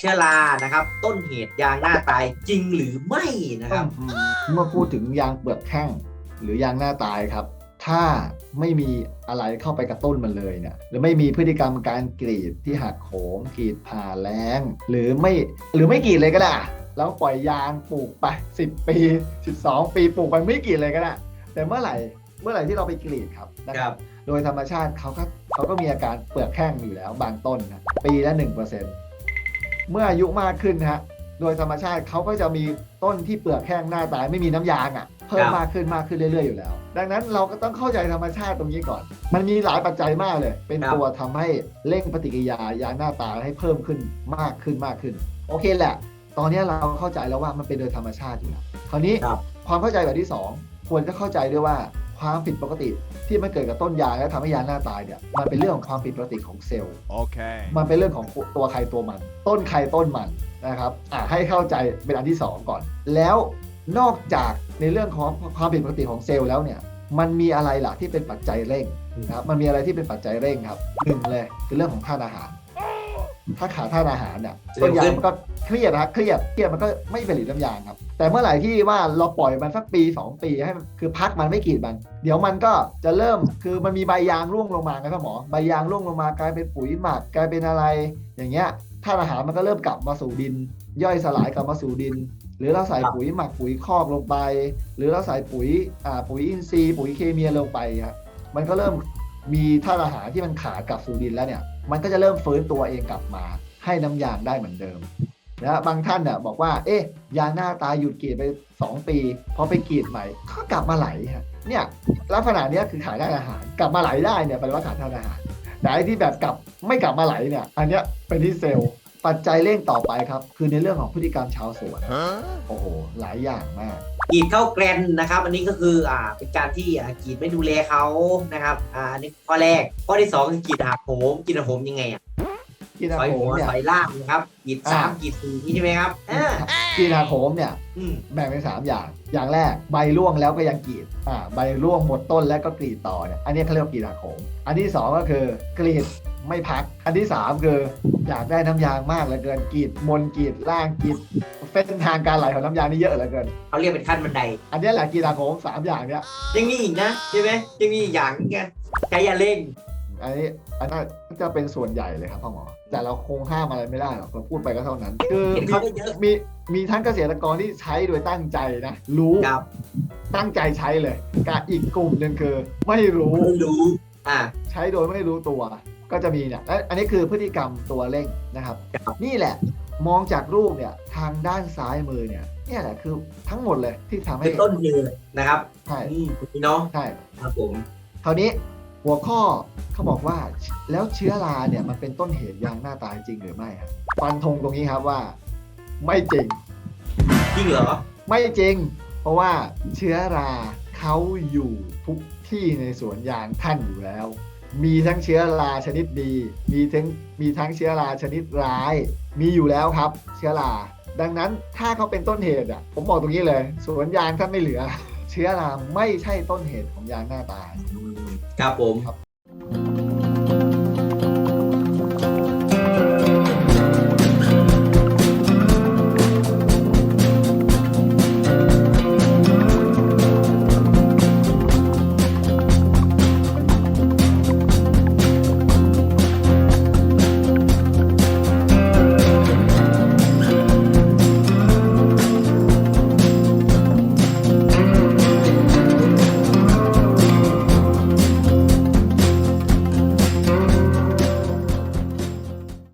เชื้อรานะครับ ต้นเหตุยางหน้าตายจริงหรือไม่นะครับ เมื่อพูดถึงยางเปลือกแข้งหรือยางหน้าตายครับ ถ้าไม่มีอะไรเข้าไปกระตุ้นมันเลยเนี่ยหรือไม่มีพฤติกรรมการกรีดที่หักโหมกรีดผ่าแรงหรือไม่หรือไม่กรีดเลยก็ได้อะแล้วปล่อยยางปลูกไป 10 ปี 12 ปีปลูกไปไม่กรีดเลยก็ได้แต่เมื่อไหร่เมื่อไหร่ที่เราไปกรีดครับนะคครัรับบโดยธรรมชาติเขาก็เขาก็มีอาการเปลือกแข้งอยู่แล้วบางต้นนะปีละ1%เมื่ออายุมากขึ้นนะฮะโดยธรรมชาติเขาก็จะมีต้นที่เปลือกแข้งหน้าตายไม่มีน้ำยางอะ่ะเพิ่มครับมากขึ้นมากขึ้นเรื่อยๆอยู่แล้ว ดังนั้นเราก็ต้องเข้าใจธรรมชาติตรงนี้ก่อน มันมีหลายปัจจัยมากเลย เป็นครับตัวทำให้เร่งปฏิกิริยายางหน้าตายให้เพิ่มขึ้นมากขึ้นมากขึ้น โอเคแหละ ตอนนี้เราเข้าใจแล้วว่ามันเป็นโดยธรรมชาติอยู่แล้วคราวนี้ครับความเข้าใจแบบที่สองควรจะเข้าใจด้วยว่า ความผิดปกติที่มันเกิดกับต้นยางและทำให้ยางหน้าตายเนี่ยมันเป็นเรื่องของความผิดปกติของเซลล์ Okay. มันเป็นเรื่องของตัวใครตัวมัน ต้นใครต้นมันนะครับอ่าให้เข้าใจเป็นอันที่สองก่อน แล้วนอกจากในเรื่องของความผิดปกติของเซลล์แล้วเนี่ยมันมีอะไรล่ะที่เป็นปัจจัยเร่งนะครับมันมีอะไรที่เป็นปัจจัยเร่งครับหนึ่งเลยคือเรื่องของธาตุอาหาร ถ้าขาดธาตุอาหารเนี่ยเร็วขึ้นต้นยางมันก็เครียดนะครับเครียดเครียดมันก็ไม่ผลิตน้ำยางครับ แต่เมื่อไหร่ที่ว่าเราปล่อยมันสักปี 2 ปีให้มันคือพักมันไม่กรีดมัน เดี๋ยวมันก็จะเริ่มคือมันมีใบยางร่วงลงมาครับหมอใบยางร่วงลงมากลายเป็นปุ๋ยหมักกลายเป็นอะไร อย่างเงี้ยธาตุอาหารมันก็เริ่มกลับมาสู่ดิน ย่อยสลายกลับมาสู่ดิน หรือเราใส่ครับปุ๋ยหมักปุ๋ยคอกลงไป หรือเราใส่ปุ๋ยอ่าปุ๋ยอินทรีย์ปุ๋ยเคมีลงไปครับมันก็เริ่ม มีธาตุอาหารที่มันขาดกับฟูดินแล้วเนี่ย มันก็จะเริ่มฟื้นตัวเองกลับมาให้น้ำยางได้เหมือนเดิมนะบางท่านเนี่ยบอกว่า เอ๊ะ ยางหน้าตาหยุดกรีดไป 2 ปี พอไปกรีดใหม่ก็กลับมาไหลฮะเนี่ยลักษณะเนี้ยคือขาดธาตุอาหาร กลับมาไหลได้เนี่ยแปลว่าขาดธาตุอาหารแต่ไอ้ที่แบบกลับไม่กลับมาไหลเนี่ย อันเนี้ยเป็นที่เซลล์ ปัจจัยเร่งต่อไปครับ คือในเรื่องของพฤติกรรมชาวสวน Huh? โอ้โห หลายอย่างมากกรีดเข้าแกรนนะครับ อันนี้ก็คืออ่าเป็นการที่อ่ากรีดไม่ดูแลเขานะครับอ่าอันนี้ข้อแรกข้อที่สองคือกรีดหักโหมกรีดหักโหมยังไงอะกีถนาอยโหหัมวเนี่ยถอยล่างนะครับกรีดสามอ่ากรีดสี่นี่ใช่ไหมครับอ่ากีนาโหมเนี่ยอืมแบ่งเป็นสามอย่าง อย่างแรกใบร่วงแล้วก็ยังกรีดอ่าใบร่วงหมดต้นแล้วก็กรีดต่อเนี่ยอันนี้เขาเรียกว่ากรีดหักโหมอันที่สองก็คือกรีด ไม่พัก อันที่สามคืออยากได้น้ำยางมากเหลือเกินกรีดบนกรีดล่างกรีดเส้นทางการไหลของน้ำยางนี่เยอะเหลือเกินเขาเรียกเป็นขั้นบันได อันนี้แหละกรีดหักโหมสามอย่างเนี้ยยังมีอีกนะใช่ไหมยังมีอีกอย่างนึงไงใช้ยาเร่งอันนี้อันนั้นจะเป็นส่วนใหญ่เลยครับพ่อหมอ แต่เราคงห้ามอะไรไม่ได้หรอกเราพูดไปก็เท่านั้น คือเห็นมีเขาก็เยอะมีมีทั้งเกษตรกรที่ใช้โดยตั้งใจนะ รู้ครับตั้งใจใช้เลยกับอีกกลุ่มหนึ่งคือ ไม่รู้ไม่รู้ อ่า ใช้โดยไม่รู้ตัว ก็จะมีเนี่ยและอันนี้คือพฤติกรรมตัวเร่งนะครับครับ นี่แหละมองจากรูปเนี่ยทางด้านซ้ายมือเนี่ยเนี่ยแหละคือทั้งหมดเลยที่ทำให้เป็นต้นเหตุนะครับใช่อืมนี่เนาะใช่ครับผมคราวนี้หัวข้อเขาบอกว่าแล้วเชื้อราเนี่ยมันเป็นต้นเหตุยางหน้าตายจริงหรือไม่ครับฟันธงตรงนี้ครับว่า ไม่จริงจริงเหรอไม่จริง เพราะว่าเชื้อราเขาอยู่ทุกที่ในสวนยางท่านอยู่แล้ว มีทั้งเชื้อราชนิดดี มีทั้งมีทั้งเชื้อราชนิดร้าย มีอยู่แล้วครับ เชื้อรา ดังนั้นถ้าเขาเป็นต้นเหตุอะ ผมบอกตรงนี้เลย สวนยางท่านไม่เหลือ เชื้อราไม่ใช่ต้นเหตุของยางหน้าตายครับผม